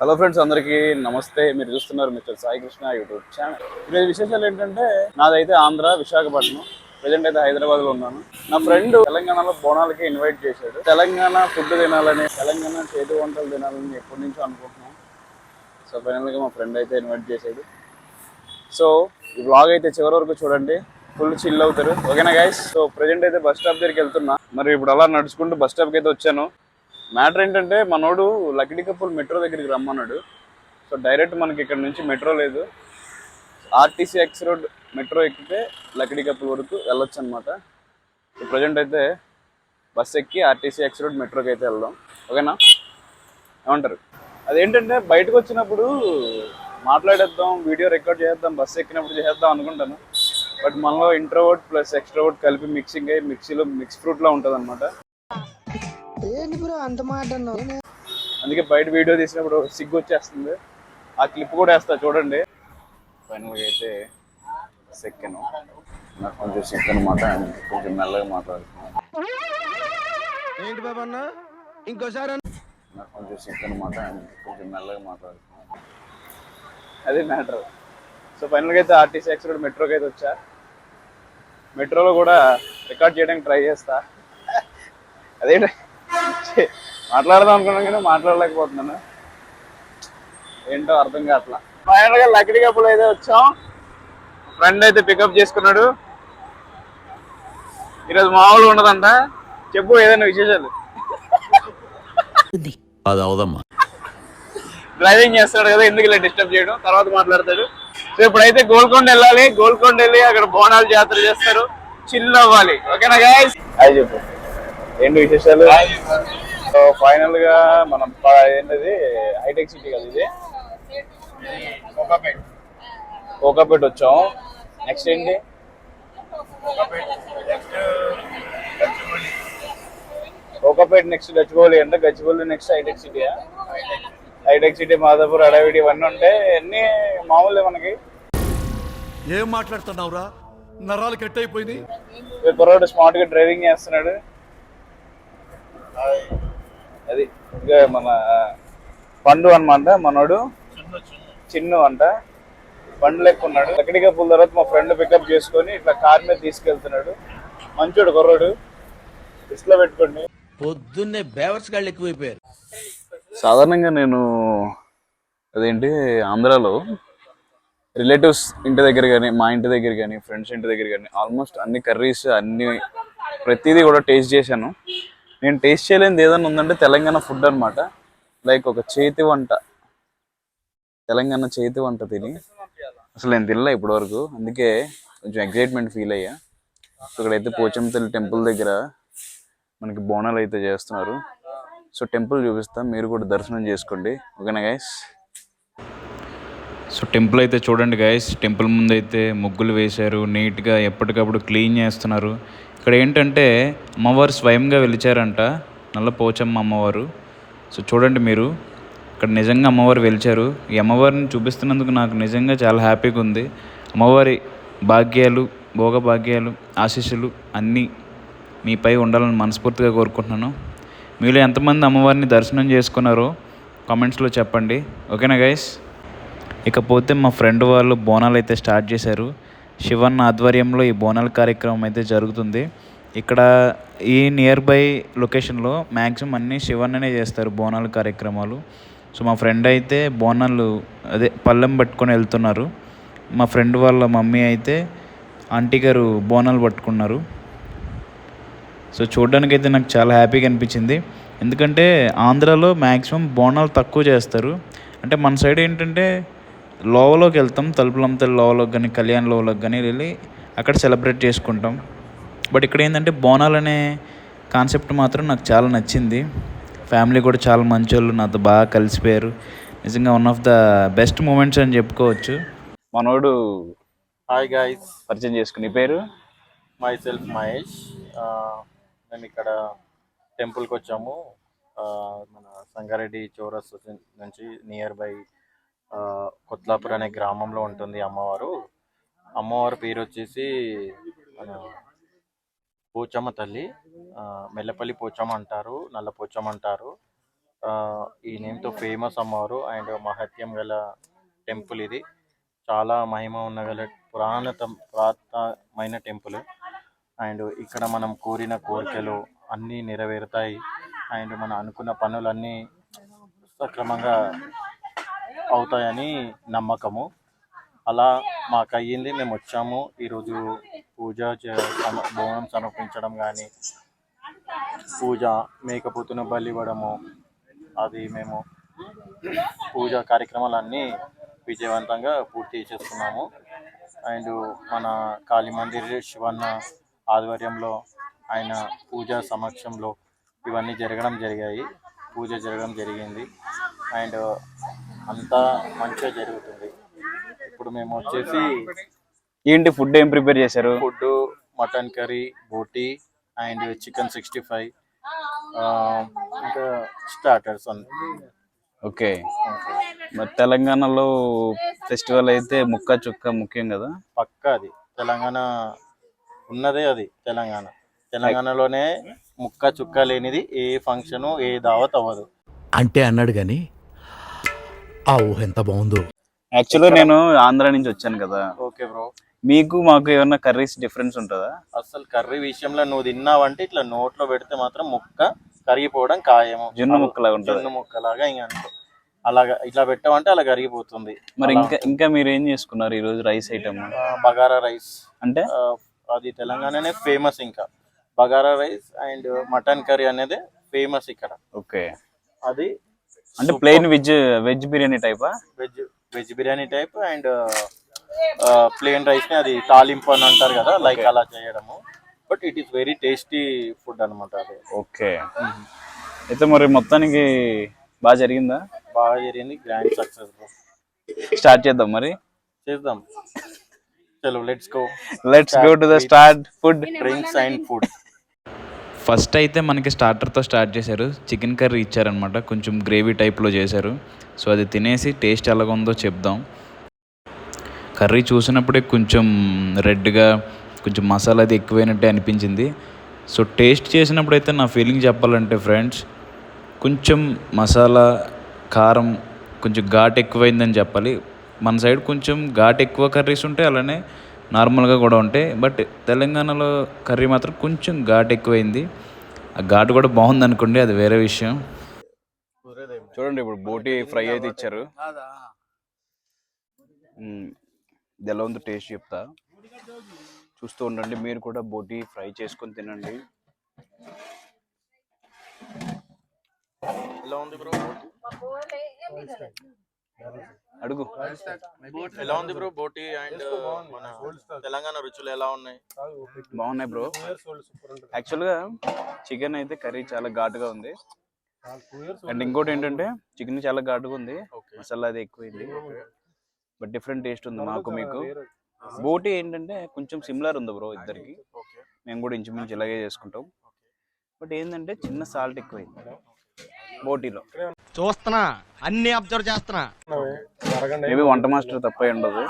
Hello friends అందరికీ నమస్తే. మీరు చూస్తున్నారు mister Sai Krishna YouTube channel. ఈరోజు విశేషాలు ఏంటంటే నాదైతే ఆంధ్ర విశాఖపట్నం. ప్రజెంట్ అయితే హైదరాబాద్లో ఉన్నాను. నా ఫ్రెండ్ తెలంగాణలో బోనాలకి ఇన్వైట్ చేశాడు. తెలంగాణ ఫుడ్ తినాలని తెలంగాణ చేతి వంటలు తినాలని ఎప్పటి నుంచో అనుకుంటున్నాను సో ఫైనల్గా మా ఫ్రెండ్ అయితే ఇన్వైట్ చేశాడు. సో ఈ బ్లాగ్ అయితే చివరి వరకు చూడండి. ఫుల్ చిల్ అవుతారు. ఓకేనా గైస్ సో ప్రజెంట్ అయితే బస్ స్టాప్ దగ్గరికి వెళ్తున్నా. మరి ఇప్పుడు అలా నడుచుకుంటూ బస్ స్టాప్కి అయితే వచ్చాను. మ్యాటర్ ఏంటంటే మనోడు లకిడి కప్పులు మెట్రో దగ్గరికి రమ్మన్నాడు. సో డైరెక్ట్ మనకి ఇక్కడ నుంచి మెట్రో లేదు. ఆర్టీసీ ఎక్స్ రోడ్ మెట్రో ఎక్కితే లకిడి కప్పుల్ వరకు వెళ్ళొచ్చు అనమాట ప్రజెంట్ అయితే బస్ ఎక్కి ఆర్టీసీ ఎక్స్ రోడ్ మెట్రోకి అయితే వెళ్దాం. ఓకేనా? ఏమంటారు? అదేంటంటే బయటకు వచ్చినప్పుడు మాట్లాడేద్దాం వీడియో రికార్డ్ చేద్దాం బస్ ఎక్కినప్పుడు చేద్దాం అనుకుంటాను. బట్ మనలో ఇంట్రోవర్ట్ ప్లస్ ఎక్స్ట్రోవర్ట్ కలిపి మిక్సింగ్ అయ్యి మిక్సీలో మిక్స్ ఫ్రూట్లో ఉంటుంది అనమాట ఏంటి బ్రో అంత మాట అన్నావు? అందుకే బయట వీడియో తీసినప్పుడు సిగ్గు వచ్చేస్తుంది ఆ క్లిప్ కూడా వేస్తా చూడండి. ఫైనల్గా అయితే సెక్కెను. నాకు కొంచెం సిక్ అనమాట కొంచెం మెల్లగా మాట్లాడుతున్నాను ఏంటి బాబా అన్న? ఇంకోసారి అన్న. నాకు కొంచెం సిక్ అనమాట కొంచెం మెల్లగా మాట్లాడుతున్నాను అదే మ్యాటర్ సో ఫైనల్గా అయితే ఆర్టీసీ ఎక్స్ రోడ్ మెట్రోకి అయితే వచ్చా. మెట్రోలో కూడా రికార్డ్ చేయడానికి ట్రై చేస్తా. అదేంటి? మాట్లాడదాం అనుకున్నాను కానీ మాట్లాడలేకపోతున్నాను. ఏంటో అర్థం కావట్లా. ఫైనల్గా లక్కడి కప్పులు అయితే వచ్చాం. ఫ్రెండ్ అయితే పికప్ చేసుకున్నాడు. ఈరోజు మామూలుగా ఉండదంట. చెప్పు ఏదైనా విశేషాలు. అది అవదమ్మా. డ్రైవింగ్ చేస్తాడు కదా ఎందుకు ఇలా డిస్టర్బ్ చేయడం? తర్వాత మాట్లాడతాడు. సో ఇప్పుడైతే గోల్కొండ వెళ్ళాలి. గోల్కొండ వెళ్ళి అక్కడ బోనాలు జాతర చేస్తారు. చిల్ అవ్వాలి. ఓకేనా గాయస్ అది చెప్పు. ఏంటి విశేషాలు? సో ఫైనల్గా మనం ఏంటది? హైటెక్ సిటీ కదా ఇది. కోకాపేట. వచ్చాం నెక్స్ట్ ఏంటి? కోకాపేట. నెక్స్ట్ గచ్చిబౌలి. అంటే గచ్చిబౌలి నెక్స్ట్ హైటెక్ సిటీయా హైటెక్ సిటీ మాదాపూర్ అడవిడి ఇవన్నీ ఉంటాయి అన్ని మామూలే మనకి. ఏం మాట్లాడుతున్నావురా? నరాలు కట్ అయిపోయింది కుర్రాడు స్మార్ట్గా డ్రైవింగ్ చేస్తున్నాడు. అది ఇక మన పండు అన్నమాట మనోడు చిన్ను అంట. పండు లెక్క ఉన్నాడు. ఎక్కడికి కప్పుల తర్వాత మా ఫ్రెండ్ పికప్ చేసుకొని ఇట్లా కార్ మీద తీసుకెళ్తున్నాడు. మంచోడు కుర్రాడు. ఇస్లో పెట్టుకోండి. పొద్దున్నే బేవర్స్ గాళ్ళు ఎక్కువైపోయారు. సాధారణంగా నేను అదేంటి ఆంధ్రాలో రిలేటివ్స్ ఇంటి దగ్గర కానీ మా ఇంటి దగ్గర కానీ ఫ్రెండ్స్ ఇంటి దగ్గర కానీ ఆల్మోస్ట్ అన్ని కర్రీస్ అన్ని ప్రతిదీ కూడా టేస్ట్ చేశాను. నేను టేస్ట్ చేయలేనిది ఏదైనా ఉందంటే తెలంగాణ ఫుడ్ అన్నమాట. లైక్ ఒక చేతి వంట. తెలంగాణ చేతి వంట తిని అసలు నేను తినలే ఇప్పటి వరకు అందుకే కొంచెం ఎగ్జైట్మెంట్ ఫీల్ అయ్యా. ఇక్కడైతే పోచంతల్లి టెంపుల్ దగ్గర మనకి బోనాలు అయితే చేస్తున్నారు. సో టెంపుల్ చూపిస్తాం. మీరు కూడా దర్శనం చేసుకోండి. ఓకేనా గైస్ సో టెంపుల్ అయితే చూడండి గైస్ టెంపుల్ ముందు అయితే ముగ్గులు వేశారు. నీట్గా ఎప్పటికప్పుడు క్లీన్ చేస్తున్నారు. ఇక్కడ ఏంటంటే అమ్మవారు స్వయంగా వెలిచారంట నల్ల పోచమ్మ అమ్మవారు. సో చూడండి మీరు ఇక్కడ నిజంగా అమ్మవారు వెలిచారు. ఈ అమ్మవారిని చూపిస్తున్నందుకు నాకు నిజంగా చాలా హ్యాపీగా ఉంది. అమ్మవారి భాగ్యాలు భోగ భాగ్యాలు ఆశీస్సులు అన్నీ మీపై ఉండాలని మనస్ఫూర్తిగా కోరుకుంటున్నాను. మీలో ఎంతమంది అమ్మవారిని దర్శనం చేసుకున్నారో కామెంట్స్లో చెప్పండి. ఓకేనా గైస్? ఇకపోతే మా ఫ్రెండ్ వాళ్ళు బోనాలు అయితే స్టార్ట్ చేశారు. శివన్ ఆధ్వర్యంలో ఈ బోనాల కార్యక్రమం అయితే జరుగుతుంది. ఇక్కడ ఈ నియర్ బై లొకేషన్లో మ్యాక్సిమం అన్నీ శివన్ననే చేస్తారు బోనాల కార్యక్రమాలు. సో మా ఫ్రెండ్ అయితే బోనాలు అదే పళ్ళెం పట్టుకొని వెళ్తున్నారు. మా ఫ్రెండ్ వాళ్ళ మమ్మీ అయితే ఆంటీ గారు బోనాలు పట్టుకున్నారు. సో చూడడానికి అయితే నాకు చాలా హ్యాపీగా అనిపించింది. ఎందుకంటే ఆంధ్రాలో మ్యాక్సిమం బోనాలు తక్కువ చేస్తారు. అంటే మన సైడ్ ఏంటంటే లోవలోకి వెళ్తాం. తలుపులంతా లోవలోకి కానీ కళ్యాణ్ లోవలోకి కానీ వెళ్ళి అక్కడ సెలబ్రేట్ చేసుకుంటాం. బట్ ఇక్కడ ఏంటంటే బోనాలు అనే కాన్సెప్ట్ మాత్రం నాకు చాలా నచ్చింది. ఫ్యామిలీ కూడా చాలా మంచోళ్ళు నాతో బాగా కలిసిపోయారు. నిజంగా one of the best moments అని చెప్పుకోవచ్చు. మనోడు హాయ్ గాయ్స్ పరిచయం చేసుకుని పేరు? మై సెల్ఫ్ మహేష్ మేము ఇక్కడ టెంపుల్కి వచ్చాము. మన సంగారెడ్డి చౌరస్ నుంచి నియర్ బై కొత్లాపూర్ అనే గ్రామంలో ఉంటుంది అమ్మవారు. అమ్మవారి పేరు వచ్చేసి పోచమ్మ తల్లి. మెల్లపల్లి పోచమ్మ అంటారు నల్ల పోచమ్మ అంటారు. ఈ నేమ్తో ఫేమస్ అమ్మవారు అండ్ మహత్యం గల టెంపుల్ ఇది. చాలా మహిమ ఉన్న గల పురాణత పురాతనమైన టెంపుల్. అండ్ ఇక్కడ మనం కోరిన కోరికలు అన్నీ నెరవేరుతాయి. అండ్ మనం అనుకున్న పనులన్నీ సక్రమంగా అవుతాయని నమ్మకము. అలా మాకు అయ్యింది. మేము వచ్చాము. ఈరోజు పూజ చే- సమ- బోనం సమర్పించడం కానీ పూజ మేకపోతును బలి ఇవ్వడము అది మేము పూజ కార్యక్రమాలన్నీ విజయవంతంగా పూర్తి చేస్తున్నాము. అండ్ మన కాళీ మందిర్ శివన్న ఆధ్వర్యంలో ఆయన పూజ సమక్షంలో ఇవన్నీ జరగడం జరిగాయి. పూజ జరగడం జరిగింది. అండ్ అంతా మంచిగా జరుగుతుంది. ఇప్పుడు మేము వచ్చేసి ఏంటి ఫుడ్ ఏం ప్రిపేర్ చేశారు? Food mutton curry boti and chicken sixty five ఇంకా స్టార్టర్స్ అన్ని. ఓకే. మరి తెలంగాణలో ఫెస్టివల్ అయితే ముక్క చుక్క ముఖ్యం కదా? పక్కా అది. తెలంగాణ ఉన్నదే అది తెలంగాణ. తెలంగాణలోనే ముక్క చుక్క లేనిది ఏ ఫంక్షన్ ఏ దావత్ అవ్వదు. అంటే అన్నాడు గాని ఆ ఊహ ఎంత బాగుందో. యాక్చువల్గా నేను ఆంధ్ర నుంచి వచ్చాను కదా. Okay bro. మీకు మాకు ఏమన్నా కర్రీస్ డిఫరెన్స్ ఉంటుందా? అసలు కర్రీ విషయంలో నువ్వు తిన్నావంటే ఇట్లా నోట్లో పెడితే మాత్రం ముక్క కరిగిపోవడం ఖాయము. జున్ను ముక్కలాగా ఉంటుంది. జున్ను ముక్కలాగా ఇంకా అనుకో అలాగా ఇట్లా పెట్టామంటే అలా కరిగిపోతుంది. మరి అలా ఇంకా ఇంకా మీరు ఏం చేసుకున్నారు ఈ రోజు రైస్ ఐటమ్? ఆ, బగారా రైస్. అంటే? ఆ, అది తెలంగాణనే ఫేమస్ ఇంకా. Bagara rice and mutton curry అనేది ఫేమస్ ఇక్కడ. ఓకే. అది అంటే plain veg veg biryani టైపా veg veg biryani type and plain రైస్ని అది తాలింపు అని అంటారు కదా లైక్ అలా చేయడము. But it is very tasty food అన్నమాట అది. ఓకే అయితే మరి మొత్తానికి బాగా జరిగిందా? బాగా జరిగింది గ్రాండ్ సక్సెస్ స్టార్ట్ చేద్దాం మరి. చేద్దాం. చలో let's go let's go to the start food drinks and food first అయితే మనకి స్టార్టర్తో స్టార్ట్ చేశారు. చికెన్ కర్రీ ఇచ్చారనమాట కొంచెం గ్రేవీ టైప్లో చేశారు. సో అది తినేసి టేస్ట్ ఎలాగుందో చెప్దాం. కర్రీ చూసినప్పుడే కొంచెం రెడ్గా కొంచెం మసాలా అది ఎక్కువైనట్టే అనిపించింది. సో టేస్ట్ చేసినప్పుడు అయితే నా ఫీలింగ్ చెప్పాలంటే ఫ్రెండ్స్ కొంచెం మసాలా కారం కొంచెం ఘాట్ ఎక్కువైందని చెప్పాలి. మన సైడ్ కొంచెం ఘాట్ ఎక్కువ కర్రీస్ ఉంటాయి అలానే నార్మల్గా కూడా ఉంటాయి బట్ తెలంగాణలో కర్రీ మాత్రం కొంచెం ఘాట్ ఎక్కువైంది. ఆ ఘాటు కూడా బాగుంది అనుకోండి అది వేరే విషయం. చూడండి ఇప్పుడు బోటి ఫ్రై అయితే ఇచ్చారు. ఇది ఎలా ఉందో టేస్ట్ చెప్తా. చూస్తూ ఉండండి మీరు కూడా బోటి ఫ్రై చేసుకొని తినండి. ఎలా ఉంది బ్రో? అడుగు. ఎలా ఉంది బ్రో బోటి అండ్ మన తెలంగాణ రుచులు ఎలా ఉన్నాయి? బాగున్నాయి బ్రో యాక్చువల్గా చికెన్ అయితే కర్రీ చాలా ఘాటుగా ఉంది. అండ్ ఇంకోటి ఏంటంటే చికెన్ చాలా ఘాటుగా ఉంది. మసాలా అది ఎక్కువైంది. బట్ డిఫరెంట్ టేస్ట్ ఉంది మాకు మీకు. బోటి ఏంటంటే కొంచెం సిమిలర్ ఉంది బ్రో ఇద్దరికి. మేము కూడా ఇంచుమించు ఇలాగే చేసుకుంటాం. బట్ ఏంటంటే చిన్న సాల్ట్ ఎక్కువైంది. బోటీలో. చూస్తున్నా అన్ని అబ్జర్వ్ చేస్తున్నా. మేబీ వంట మాస్టర్ తప్ప అయి ఉండదు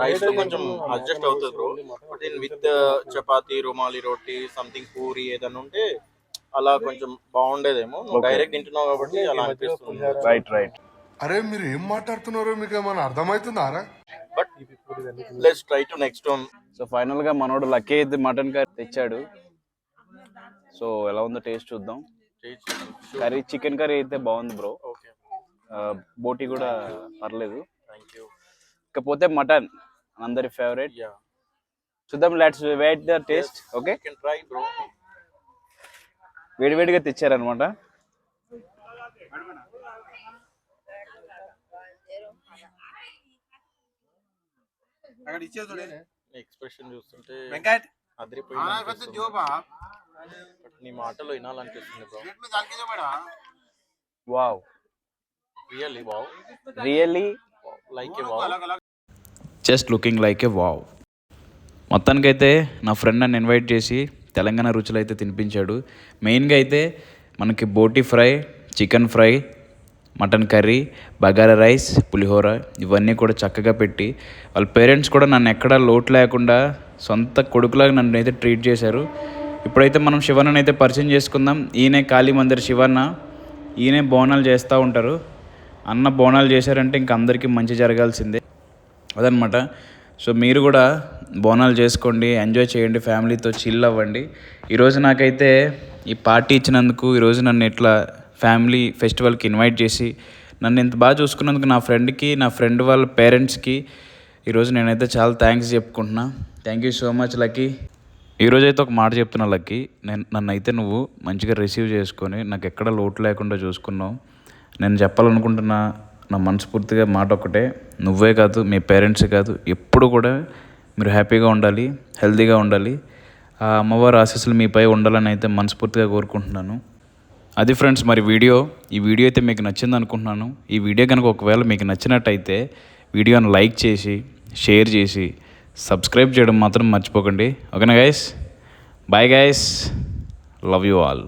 రైస్ కొంచెం అడ్జస్ట్ అవుతుంది bro but in with chapati rumali roti something puri ఏదైనా ఉంటే అలా కొంచెం బాగుండేదేమో. డైరెక్ట్ తింటున్నావు కాబట్టి అలా అనిపిస్తుంది. రైట్ రైట్ అరే మీరు ఏం మాట్లాడుతున్నారో మీకు ఏమైనా అర్థమవుతుందారా but let's try to next one so ఫైనల్గా మనోడు లక్కీ మటన్ కర్రీ తెచ్చాడు. సో ఎలా ఉందో టేస్ట్ చూద్దాం. కర్రీ చికెన్ కర్రీ అయితే బాగుంది బ్రో. ఓకే. బోటీ కూడా పర్లేదు. ఇకపోతే మటన్ అందరి ఫేవరెట్ యా చూద్దాం let's wait the taste okay can try bro వేడివేడిగా తెచ్చారనమాట ఎక్స్ప్రెషన్ చూస్తుంటే అదిరిపోయింది బట్ నీ మాటలు వినాలనిపిస్తుంది bro wow really wow really like a wow just looking like a wow మొత్తానికైతే నా ఫ్రెండ్ నన్ను ఇన్వైట్ చేసి తెలంగాణ రుచులు అయితే తినిపించాడు. మెయిన్గా అయితే మనకి boti fry chicken fry mutton curry bagara rice పులిహోర ఇవన్నీ కూడా చక్కగా పెట్టి వాళ్ళ పేరెంట్స్ కూడా నన్ను ఎక్కడా లోటు లేకుండా సొంత కొడుకులాగా నన్ను అయితే ట్రీట్ చేశారు. ఇప్పుడైతే మనం శివన్నని అయితే పరిచయం చేసుకుందాం. ఈయనే కాళీ మందిర్ శివన్న. ఈయనే బోనాలు చేస్తూ ఉంటారు. అన్న బోనాలు చేశారంటే ఇంక అందరికీ మంచి జరగాల్సిందే. అదనమాట. సో మీరు కూడా బోనాలు చేసుకోండి ఎంజాయ్ చేయండి ఫ్యామిలీతో చిల్ అవ్వండి. ఈరోజు నాకైతే ఈ పార్టీ ఇచ్చినందుకు ఈరోజు నన్ను ఇట్లా ఫ్యామిలీ ఫెస్టివల్కి ఇన్వైట్ చేసి నన్ను ఇంత బాగా చూసుకున్నందుకు నా ఫ్రెండ్కి నా ఫ్రెండ్ వాళ్ళ పేరెంట్స్కి ఈరోజు నేనైతే చాలా thanks చెప్పుకుంటున్నా. Thank you so much Lucky. ఈరోజు అయితే ఒక మాట చెప్తున్నా లక్కీ. నేను నన్ను అయితే నువ్వు మంచిగా రిసీవ్ చేసుకొని నాకు ఎక్కడ లోటు లేకుండా చూసుకున్నావు. నేను చెప్పాలనుకుంటున్న నా మనస్ఫూర్తిగా మాట ఒకటే నువ్వే కాదు మీ పేరెంట్సే కాదు ఎప్పుడు కూడా మీరు హ్యాపీగా ఉండాలి హెల్తీగా ఉండాలి. ఆ అమ్మవారి ఆశీస్సులు మీపై ఉండాలని అయితే మనస్ఫూర్తిగా కోరుకుంటున్నాను. అది ఫ్రెండ్స్ మరి వీడియో ఈ వీడియో అయితే మీకు నచ్చింది అనుకుంటున్నాను. ఈ వీడియో కనుక ఒకవేళ మీకు నచ్చినట్టయితే వీడియోని లైక్ చేసి షేర్ చేసి సబ్స్క్రైబ్ చేయడం మాత్రం మర్చిపోకండి. ఓకేనా guys bye guys love you all